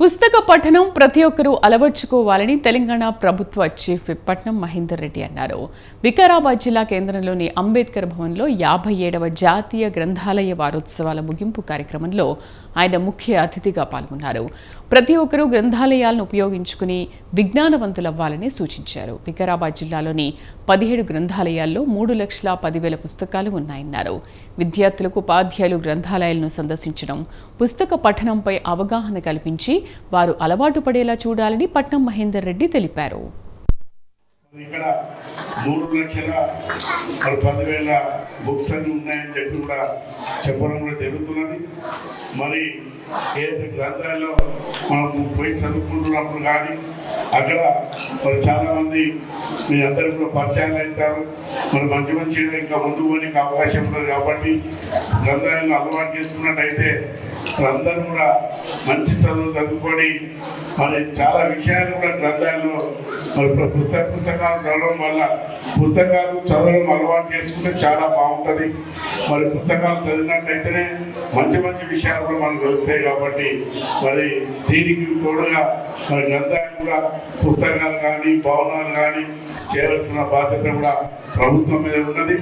పుస్తక పఠనం ప్రతి ఒక్కరూ అలవర్చుకోవాలని తెలంగాణ ప్రభుత్వ చీఫ్ పట్నం మహేందర్ రెడ్డి అన్నారు. వికారాబాద్ జిల్లా కేంద్రంలోని అంబేద్కర్ భవన్లో యాభై ఏడవ జాతీయ గ్రంథాలయ వారోత్సవాల ముగింపు కార్యక్రమంలో ఆయన ముఖ్య అతిథిగా పాల్గొన్నారు. ప్రతి ఒక్కరూ గ్రంథాలయాలను ఉపయోగించుకుని విజ్ఞానవంతులవ్వాలని సూచించారు. వికారాబాద్ జిల్లాలోని పదిహేడు గ్రంథాలయాల్లో మూడు లక్షల పదివేల పుస్తకాలు ఉన్నాయన్నారు. విద్యార్థులకు ఉపాధ్యాయులు గ్రంథాలయాలను సందర్శించడం పుస్తక పఠనంపై అవగాహన కల్పించి వారు అలవాటు పడేలా చూడాలని పట్నం మహేందర్ రెడ్డి తెలిపారు. ఇక్కడ మూడు లక్షల మరి పదివేల బుక్స్ అన్ని ఉన్నాయని చెప్పి కూడా చెప్పడం కూడా జరుగుతున్నది. మరి ఏదైతే గ్రంథాల్లో మనం పోయి చదువుకుంటున్నప్పుడు కానీ అక్కడ మరి చాలామంది మీ అందరూ కూడా పరిచయాలు అవుతారు. మరి మంచి మంచిగా ఇంకా ముందు పోనీకి అవకాశం ఉంటుంది కాబట్టి గ్రంథాలను అలవాటు చేసుకున్నట్టయితే అందరూ కూడా మంచి చదువు చదువుకొని మరి చాలా విషయాలు కూడా గ్రంథాల్లో మరి పుస్తక పుస్తకాలు చదవడం వల్ల పుస్తకాలు చదవడం అలవాటు చేసుకుంటే చాలా బాగుంటుంది. మరి పుస్తకాలు చదివినట్టయితేనే మంచి మంచి విషయాలు కూడా మనకు వస్తాయి కాబట్టి మరి దీనికి తోడుగా మరి గ్రంథాలు కూడా పుస్తకాలు కానీ భవనాలు కానీ చేయవలసిన బాధ్యత కూడా ప్రభుత్వం మీద ఉన్నది.